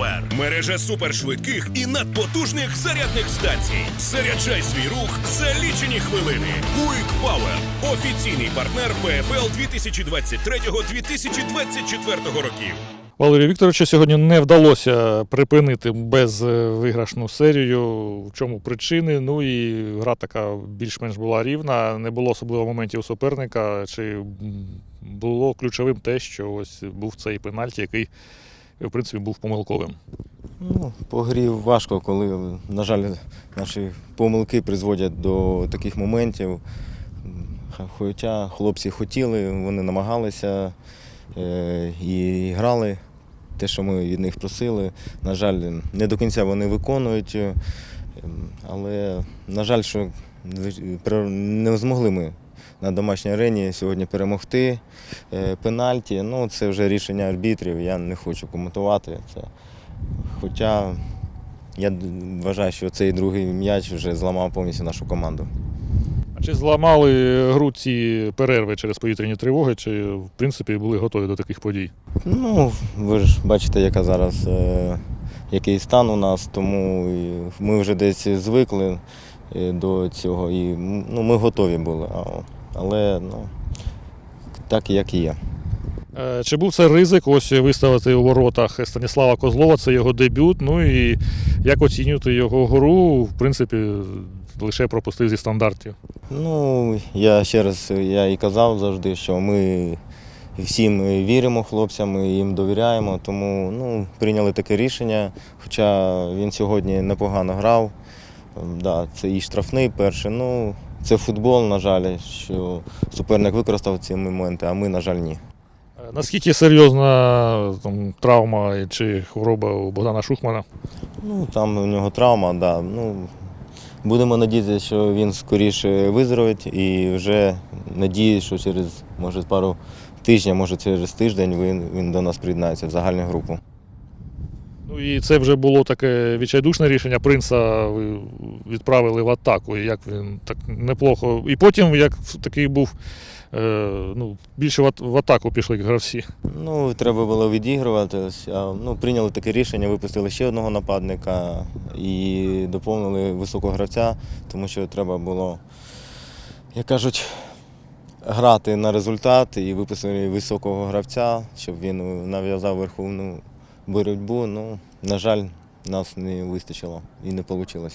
Power – мережа супершвидких і надпотужних зарядних станцій. Заряджай свій рух за лічені хвилини. Quick Power – офіційний партнер ПФЛ 2023-2024 років. Валерію Вікторовичу сьогодні не вдалося припинити безвиграшну серію. В чому причини? Ну і гра така більш-менш була рівна, не було особливо моментів суперника. Чи було ключовим те, що ось був цей пенальті, який в принципі був помилковим. Ну, по важко, коли, на жаль, наші помилки призводять до таких моментів. Хоча хлопці хотіли, вони намагалися е, і грали те, що ми від них просили. На жаль, не до кінця вони виконують, е, але, на жаль, що не змогли ми на домашній арені сьогодні перемогти. Е, Пенальті, ну це вже рішення арбітрів, я не хочу коментувати це. Хоча я вважаю, що цей другий м'яч вже зламав повністю нашу команду. А чи зламали гру ці перерви через повітряні тривоги, чи в принципі були готові до таких подій? Ну, ви ж бачите, яка зараз, е, який стан у нас, тому ми вже десь звикли до цього і ну, ми готові були. Але ну, так як і є. Е, Чи був це ризик ось виставити у воротах Станіслава Козлова, це його дебют. Ну і як оцінювати його гру, в принципі, лише пропустив зі стандартів. Ну, я ще раз я і казав завжди, що ми всім віримо хлопцям, ми їм довіряємо, тому ну, прийняли таке рішення. Хоча він сьогодні непогано грав. Да, це і штрафний перший. Ну, це футбол, на жаль, що суперник використав ці моменти, а ми, на жаль, ні. Е, Наскільки серйозна там, травма чи хвороба у Богдана Шухмана? Ну, там у нього травма, да. Ну, будемо надіятися, що він скоріше виздоровить і вже надіюсь, що через може пару тижнів, може через тиждень він, він до нас приєднається в загальну групу. Ну і це вже було таке відчайдушне рішення. Принца відправили в атаку. і Як він так неплохо. І потім, як такий був, е, ну, більше в атаку пішли гравці. Ну, треба було відігруватись. А, ну, прийняли таке рішення, випустили ще одного нападника і доповнили високого гравця, тому що треба було, як кажуть, грати на результат і випустили високого гравця, щоб він нав'язав верховну боротьбу. Ну, на жаль, нас не вистачило і не вийшло.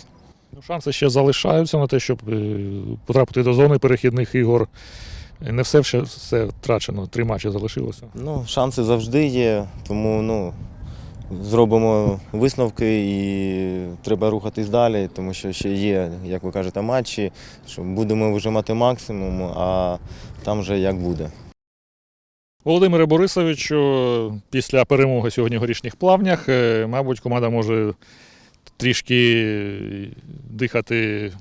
Ну, шанси ще залишаються на те, щоб е, потрапити до зони перехідних ігор. Не все ще все втрачено, три матчі залишилося. Ну, шанси завжди є, тому ну, зробимо висновки і треба рухатись далі, тому що ще є, як ви кажете, матчі, що будемо вижимати максимум, а там вже як буде. Володимире Борисовичу, після перемоги сьогодні в горішніх плавнях, е, мабуть, команда може трішки дихати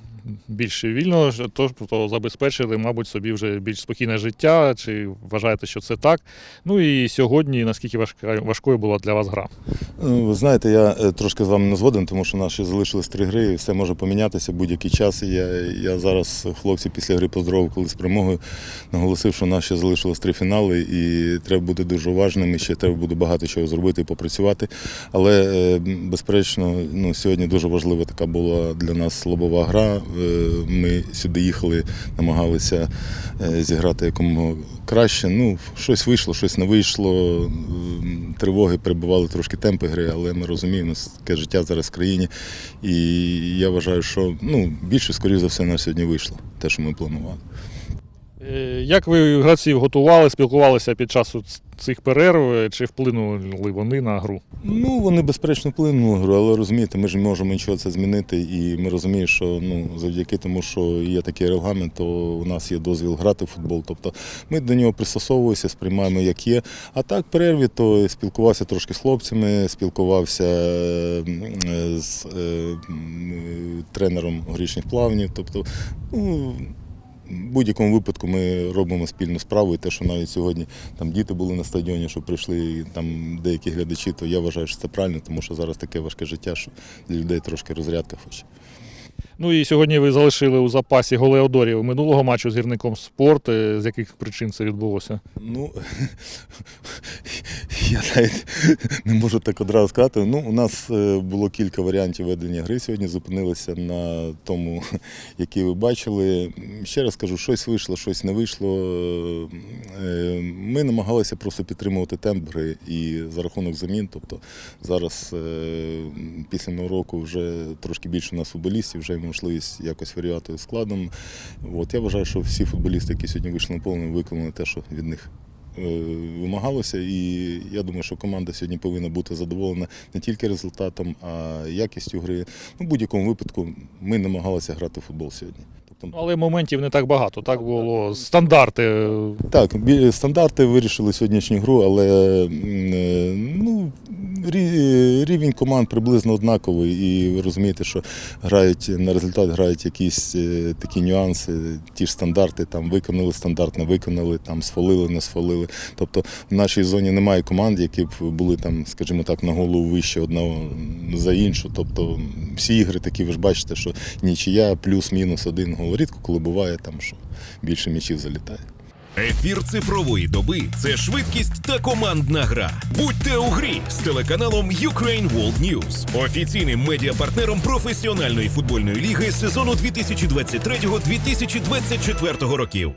більш вільно, тож то забезпечили, мабуть, собі вже більш спокійне життя. Чи вважаєте, що це так? Ну і сьогодні, наскільки важка, важкою була для вас гра? Ну, Ви знаєте, я е, трошки з вами не згоден, тому що наші залишились три гри, і все може помінятися будь-який час. Я, я зараз хлопці після гри поздоровив, коли з перемогою наголосив, що наші залишилось три фінали, і треба бути дуже уважним, і ще треба буде багато чого зробити і попрацювати. Але, е, безперечно, ну, сьогодні дуже важлива така була для нас лобова гра. Е, Ми сюди їхали, намагалися е, зіграти якомога краще. Ну, щось вийшло, щось не вийшло. Тривоги перебували трошки темпи гри, але ми розуміємо, таке життя зараз в країні. І я вважаю, що ну, більше, скоріш за все, на сьогодні вийшло, те, що ми планували. Е, Як ви гравців готували, спілкувалися під час цих перерв? Чи вплинули вони на гру? Ну, вони безперечно вплинули на гру, але розумієте, ми ж не можемо нічого це змінити. І ми розуміємо, що ну, завдяки тому, що є такий регламент, то у нас є дозвіл грати в футбол. Тобто ми до нього пристосовуємося, сприймаємо, як є. А так, перерві, то спілкувався трошки з хлопцями, спілкувався е, з е, тренером горішніх плавнів. Тобто, ну, в будь-якому випадку ми робимо спільну справу, і те, що навіть сьогодні там діти були на стадіоні, що прийшли там деякі глядачі, то я вважаю, що це правильно, тому що зараз таке важке життя, що для людей трошки розрядка хоче. Ну і сьогодні ви залишили у запасі голеодорів минулого матчу з гірником спорт. Е, З яких причин це відбулося? Ну, я навіть не можу так одразу сказати. Ну, у нас е, було кілька варіантів ведення гри сьогодні, зупинилися на тому, який ви бачили. Ще раз кажу, щось вийшло, щось не вийшло. Е, Ми намагалися просто підтримувати темп гри і за рахунок замін. Тобто зараз після нового року вже трошки більше у нас футболістів, вже є можливість якось варіювати складом. От я вважаю, що всі футболісти, які сьогодні вийшли на поле, виконали те, що від них е, вимагалося. І я думаю, що команда сьогодні повинна бути задоволена не тільки результатом, а якістю гри. Ну, в будь-якому випадку ми намагалися грати в футбол сьогодні. Ну, Тобто, але моментів не так багато. Так було стандарти. так, бі- стандарти вирішили сьогоднішню гру, але е, ну, рі- рівень команд приблизно однаковий, і ви розумієте, що грають на результат грають якісь е, такі нюанси, ті ж стандарти, там виконали стандарт, не виконали, там сфолили, не сфолили. Тобто в нашій зоні немає команд, які б були там, скажімо так, на голову вище одного за іншу. Тобто всі ігри такі, ви ж бачите, що нічия, плюс-мінус один гол. Рідко коли буває там, що більше м'ячів залітає. Ефір цифрової доби це швидкість та командна гра. Будьте у грі з телеканалом Ukraine World News, офіційним медіапартнером професіональної футбольної ліги сезону 2023-2024 років.